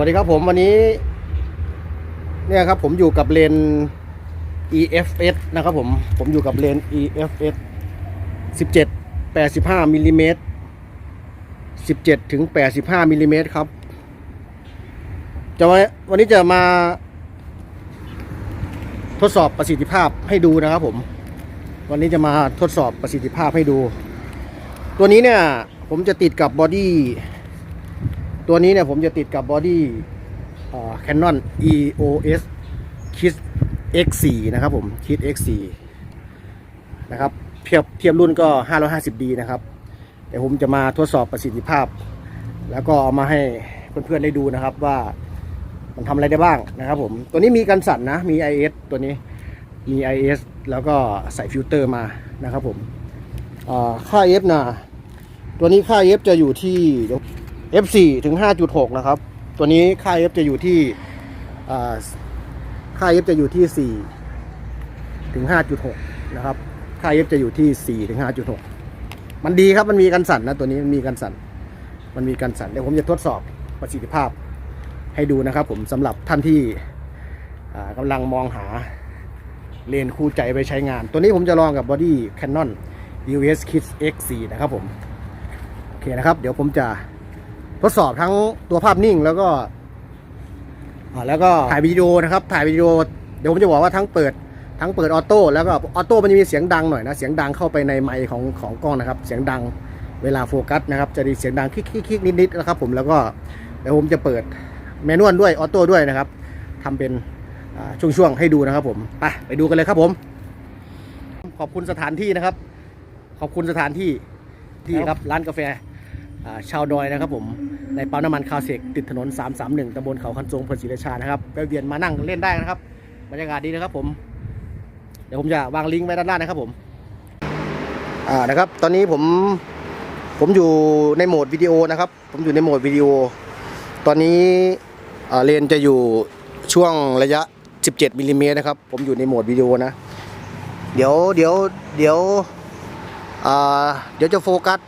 วัสดีครับผมวันนี้ เนี่ยครับผมอยู่กับเลน EFS นะครับผม ผมอยู่กับเลน EFS 17 85มิลลิเมตร17ถึง85มิลลิเมตรครับจะวันวันนี้จะมาทดสอบประสิทธิภาพให้ดูนะครับผม วันนี้จะมาทดสอบประสิทธิภาพให้ดู ตัวนี้เนี่ย ผมจะติดกับบอดี้ ตัวนี้เนี่ยผมจะติดกับบอดี้แคนนอน EOS Kit X4 นะครับผม Kit X4 นะครับเทียบเทียบรุ่นก็ 550D นะครับเดี๋ยวผมจะมาทดสอบประสิทธิภาพ แล้วก็เอามาให้เพื่อนๆได้ดูนะครับว่ามันทำอะไรได้บ้างนะครับผม ตัวนี้มีกันสั่นนะ มี IS ตัวนี้มี IS แล้วก็ใส่ฟิลเตอร์มานะครับผมอ่าค่า F นะตัวนี้ค่า F จะอยู่ที่เดี๋ยว F4 ถึง 5.6 นะครับ ตัวนี้ค่า F จะอยู่ที่ค่า F จะอยู่ที่ 4 ถึง 5.6 นะครับ ค่า F จะอยู่ที่ 4 ถึง 5.6 มันดีครับ มันมีกันสั่นนะ ตัวนี้มันมีกันสั่น มันมีกันสั่น เดี๋ยวผมจะทดสอบประสิทธิภาพให้ดูนะครับผมสำหรับท่านที่กำลังมองหาเลนคู่ใจไปใช้งาน ตัวนี้ผมจะลองกับบอดี้ Canon EOS Kit X4 นะครับผม โอเคนะครับ เดี๋ยวผมจะ ทดสอบทั้งตัวภาพนิ่งแล้วก็แล้วก็ถ่ายวิดีโอนะครับ ถ่ายวิดีโอเดี๋ยวผมจะบอกว่าทั้งเปิดทั้งเปิดออโต้แล้วก็ออโต้มันจะมีเสียงดังหน่อยนะเสียงดังเข้าไปในไมค์ของของกล้องนะครับ เสียงดังเวลาโฟกัสนะครับจะมีเสียงดังคลิกคลิกคลิกนิดๆนะครับ ผมแล้วก็เดี๋ยวผมจะเปิดแมนนวลด้วยออโต้ด้วยนะครับทำเป็นช่วงๆให้ดูนะครับ ผมไปไปดูกันเลยครับผม ขอบคุณสถานที่นะครับ ขอบคุณสถานที่ที่ครับร้านกาแฟชาวดอยนะครับผม ในปั๊มน้ำมันคาเซกติดถนน 331ตำบลเขาคันทรงเพลศรีราชานะครับไปเวียนมานั่งเล่นได้นะครับบรรยากาศดีนะครับผม เดี๋ยวผมจะวางลิงก์ไว้ด้านล่างนะครับผมอ่านะครับ ตอนนี้ผมผมอยู่ในโหมดวิดีโอนะครับ ผมอยู่ในโหมดวิดีโอ ตอนนี้เลนจะอยู่ช่วงระยะ 17มิลลิเมตรนะครับ ผมอยู่ในโหมดวิดีโอนะ เดี๋ยวเดี๋ยวเดี๋ยวเดี๋ยวจะโฟกัส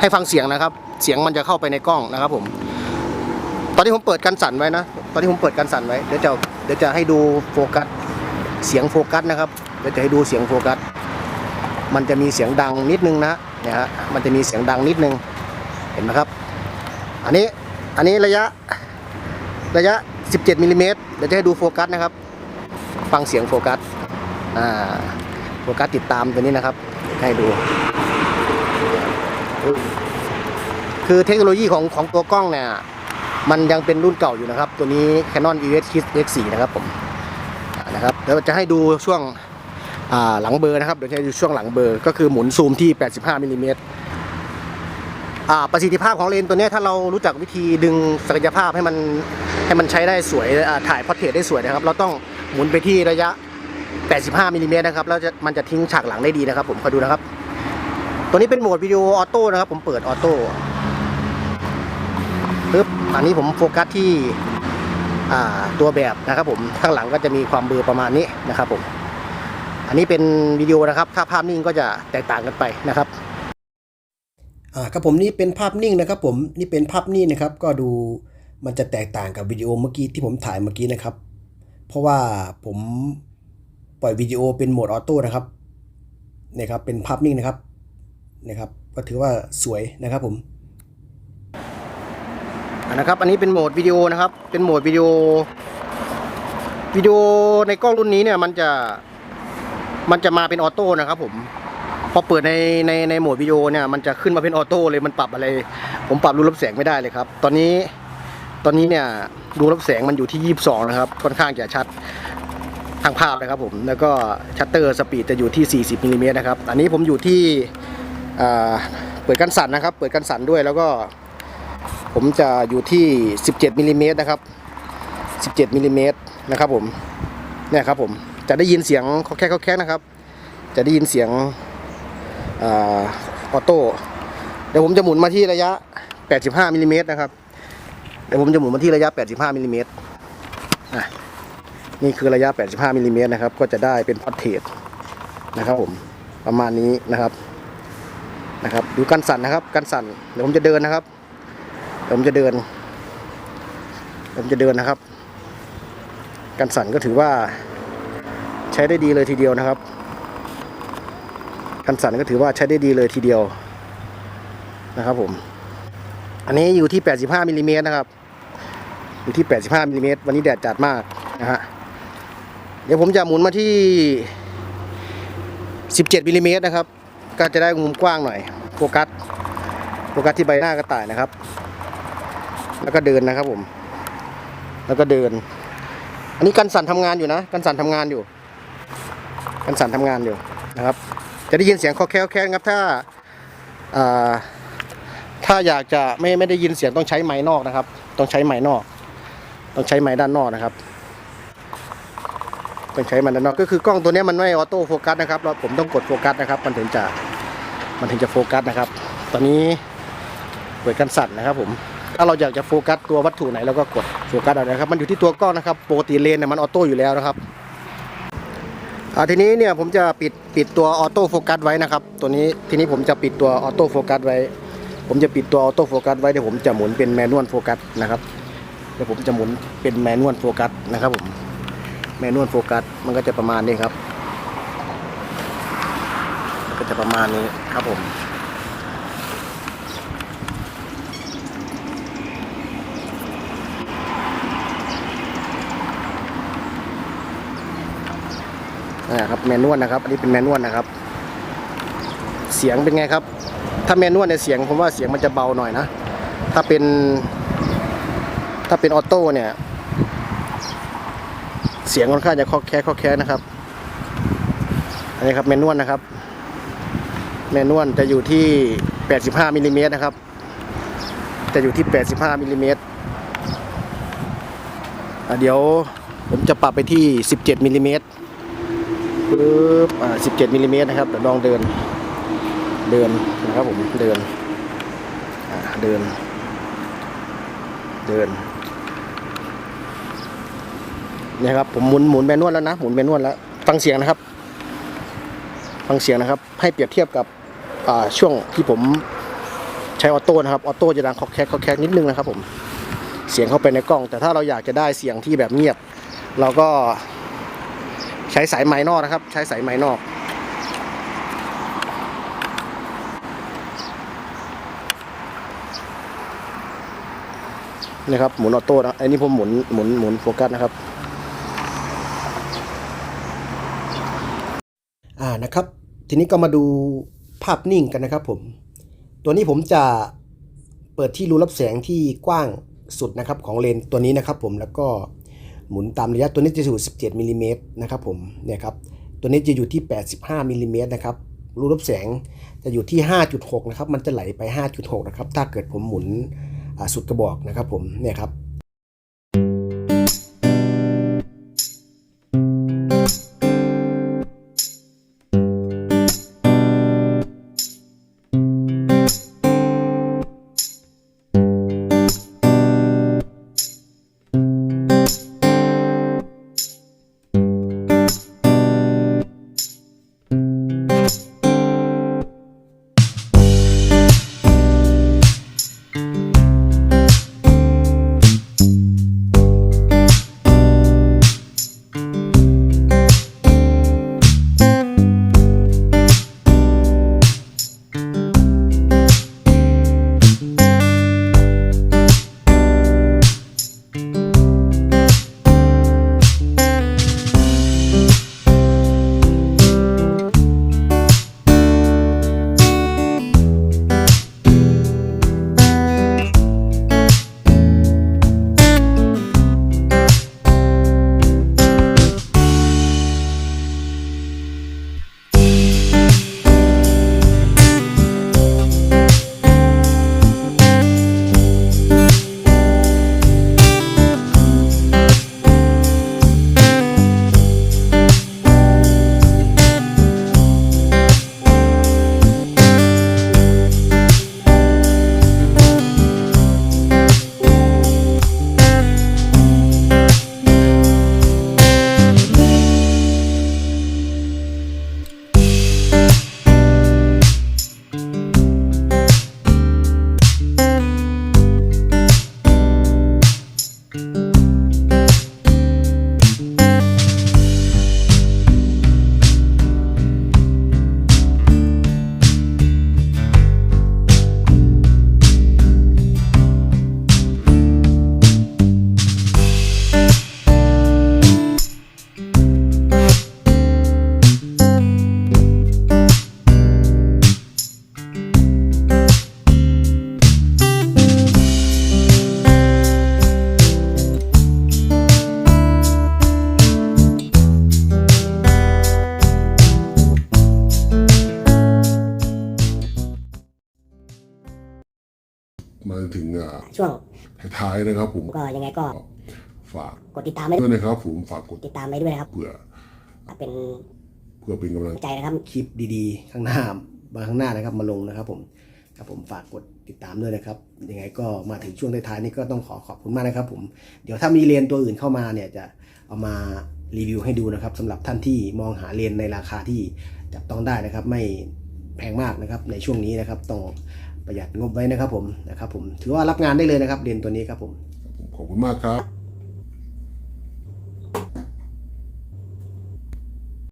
ให้ฟังเสียงนะครับ เสียงมันจะเข้าไปในกล้องนะครับผม ตอนที่ผมเปิดกันสั่นไว้นะ ตอนที่ผมเปิดกันสั่นไว้ เดี๋ยวจะเดี๋ยวจะให้ดูโฟกัส เสียงโฟกัสนะครับ เดี๋ยวจะให้ดูเสียงโฟกัส มันจะมีเสียงดังนิดนึงนะเนี่ยฮะ มันจะมีเสียงดังนิดนึง เห็นไหมครับ อันนี้ อันนี้ระยะ ระยะ 17มิลลิเมตรเดี๋ยวจะให้ดูโฟกัสนะครับ ฟังเสียงโฟกัส อ่า โฟกัสติดตามตัวนี้นะครับ ให้ดู คือเทคโนโลยีของของตัวกล้องเนี่ยมันยังเป็นรุ่นเก่าอยู่นะครับ ตัวนี้ Canon EOS X4 นะครับผมนะครับเดี๋ยวจะให้ดูช่วงหลังเบอร์นะครับเดี๋ยวจะให้ดูช่วงหลังเบอร์ก็คือหมุนซูมที่ 85มิลลิเมตรอ่าประสิทธิภาพของเลนส์ตัวนี้ถ้าเรารู้จักวิธีดึงศักยภาพให้มันให้มันใช้ได้สวยถ่ายพอร์เทรตได้สวยนะครับ เราต้องหมุนไปที่ระยะ 85มิลลิเมตรนะครับแล้วมันจะทิ้งฉากหลังได้ดีนะครับ ผมคอยดูนะครับ ตัวนี้เป็นโหมดวิดีโอออโต้นะครับ ผมเปิดออโต้ปึ๊บอันนี้ผมโฟกัสที่ตัวแบบนะครับผมข้างหลังก็จะมีความเบลอประมาณนี้นะครับผมอันนี้เป็นวิดีโอนะครับถ้าภาพนิ่งก็จะแตกต่างกันไปนะครับอ่าครับผมนี่เป็นภาพนิ่งนะครับ ผมนี่เป็นภาพนิ่งนะครับ ก็ดูมันจะแตกต่างกับวิดีโอเมื่อกี้ที่ผมถ่ายเมื่อกี้นะครับ เพราะว่าผมปล่อยวิดีโอเป็นโหมดออโต้นะครับเนี่ยครับเป็นภาพนิ่งนะครับ นะครับก็ถือว่าสวยนะครับผมนะครับอันนี้เป็นโหมดวิดีโอนะครับ เป็นโหมดวิดีโอวิดีโอในกล้องรุ่นนี้เนี่ยมันจะมันจะมาเป็นออโต้นะครับผมพอเปิดในในในโหมดวิดีโอเนี่ยมันจะขึ้นมาเป็นออโต้เลยมันปรับอะไร ผมปรับรูรับแสงไม่ได้เลยครับ ตอนนี้ตอนนี้เนี่ยรูรับแสงมันอยู่ที่ 22 นะครับ ค่อนข้างจะชัดทางภาพนะครับผมแล้วก็ชัตเตอร์สปีดจะอยู่ที่ 40มิลลิเมตรนะครับอันนี้ผมอยู่ที่ เปิดกันสั่นนะครับ เปิดกันสั่นด้วยแล้วก็ ผมจะอยู่ที่ 17มิลลิเมตรนะครับ 17มิลลิเมตรนะครับผมเนี่ยครับผมจะได้ยินเสียงเขาแค่เขาแค่นะครับ จะได้ยินเสียงออโต้เดี๋ยวผมจะหมุนมาที่ระยะ 85มิลลิเมตรนะครับเดี๋ยวผมจะหมุนมาที่ระยะ 85มิลลิเมตรนี่คือระยะ 85มิลลิเมตรนะครับ ก็จะได้เป็นพอร์เทรตนะครับผมประมาณนี้นะครับ นะครับ ดูกันสั่นนะครับกันสั่นเดี๋ยวผมจะเดินนะครับเดี๋ยวผมจะเดินผมจะเดินนะครับกันสั่นก็ถือว่าใช้ได้ดีเลยทีเดียวนะครับกันสั่นก็ถือว่าใช้ได้ดีเลยทีเดียวนะครับผมอันนี้อยู่ที่ 85มิลลิเมตรนะครับ อยู่ที่ 85มิลลิเมตรวันนี้แดดจัดมากนะฮะเดี๋ยวผมจะหมุนมาที่ 17มิลลิเมตรนะครับ ก็จะได้มุมกว้างหน่อยโฟกัสโฟกัสที่ใบหน้ากระต่ายนะครับ แล้วก็เดินนะครับผม แล้วก็เดิน อันนี้กันสั่นทำงานอยู่นะ กันสั่นทำงานอยู่ กันสั่นทำงานอยู่นะครับ จะได้ยินเสียงคอแคลแคลครับถ้าถ้าอยากจะไม่ไม่ได้ยินเสียงต้องใช้ไม้นอกนะครับ ต้องใช้ไม้นอก ต้องใช้ไม้ด้านนอกนะครับต้องใช้มันด้านนอกก็คือกล้องตัวนี้มันไม่ออโต้โฟกัสนะครับเราผมต้องกดโฟกัสนะครับ มันถึงจะ มันถึงจะโฟกัสนะครับ ตอนนี้เปิดกันสั่นนะครับผมถ้าเราอยากจะโฟกัสตัววัตถุไหนเราก็กดโฟกัสเอานะครับ มันอยู่ที่ตัวกล้องนะครับปกติเลนเนี่ยมันออโต้อยู่แล้วนะครับทีนี้เนี่ยผมจะปิดปิดตัวออโต้โฟกัสไว้นะครับ ตัวนี้ทีนี้ผมจะปิดตัวออโต้โฟกัสไว้ ผมจะปิดตัวออโต้โฟกัสไว้เดี๋ยวผมจะหมุนเป็นแมนนวลโฟกัสนะครับเดี๋ยวผมจะหมุนเป็นแมนนวลโฟกัสนะครับผมแมนนวลโฟกัสมันก็จะประมาณนี้ครับ จะประมาณนี้ครับผมนะครับแมนนวลนะครับ อันนี้เป็นแมนนวลนะครับ เสียงเป็นไงครับ ถ้าแมนนวลเนี่ยเสียงผมว่าเสียงมันจะเบาหน่อยนะ ถ้าเป็น ถ้าเป็นออโต้เนี่ย เสียงค่อนข้างจะคอแค่คอแค่นะครับ อันนี้ครับแมนนวลนะครับ แมนวลจะอยู่ที่ 85มิลลิเมตรนะครับ จะอยู่ที่ 85มิลลิเมตรเดี๋ยวผมจะปรับไปที่ 17มิลลิเมตรปึ๊บอ่า17มิลลิเมตรนะครับเดี๋ยวลองเดิน เดินนะครับผม เดิน อ่า เดิน เดินนี่ครับผมหมุนหมุนแมนวลแล้วนะ หมุนแมนวลแล้ว ฟังเสียงนะครับ ฟังเสียงนะครับ ให้เปรียบเทียบกับ ช่วงที่ผมใช้ออโต้นะครับออโต้จะดังคอกแคกคอกแคกนิดนึงนะครับผมเสียงเข้าไปในกล้อง แต่ถ้าเราอยากจะได้เสียงที่แบบเงียบ เราก็ใช้สายไม้นอกนะครับ ใช้สายไม้นอกนี่ครับหมุนออโต้นะอันนี้ผมหมุนหมุนหมุนโฟกัสนะครับอ่านะครับ ทีนี้ก็มาดู ภาพนิ่งกันนะครับผม ตัวนี้ผมจะเปิดที่รูรับแสงที่กว้างสุดนะครับของเลนส์ตัวนี้นะครับผมแล้วก็หมุนตามระยะตัวนี้จะอยู่ 17มิลลิเมตรนะครับผมเนี่ยครับตัวนี้จะอยู่ที่ 85มิลลิเมตรนะครับรูรับแสงจะอยู่ที่ 5.6 นะครับ มันจะไหลไป 5.6 นะครับ ถ้าเกิดผมหมุนสุดกระบอกนะครับผมเนี่ยครับ มาถึงอ่าช่วงท้ายๆนะครับ ผมก็ยังไงก็ฝากกดติดตามไว้ด้วยนะครับ ผมฝากกดติดตามไว้ด้วยนะครับเพื่อเป็นเพื่อเป็นกำลังใจนะครับ คลิปดีๆ ข้างหน้ามาข้างหน้านะครับมาลงนะครับผมครับผมฝากกดติดตามด้วยนะครับยังไงก็มาถึงช่วงท้ายๆนี้ก็ต้องขอขอบคุณมากนะครับ ผมเดี๋ยวถ้ามีเรียนตัวอื่นเข้ามาเนี่ยจะเอามารีวิวให้ดูนะครับสำหรับท่านที่มองหาเรียนในราคาที่จับต้องได้นะครับ ไม่แพงมากนะครับในช่วงนี้นะครับต้อง ประหยัดงบไว้นะครับผมนะครับผมถือว่ารับงานได้เลยนะครับเรียนตัวนี้ครับผมขอบคุณมากครับ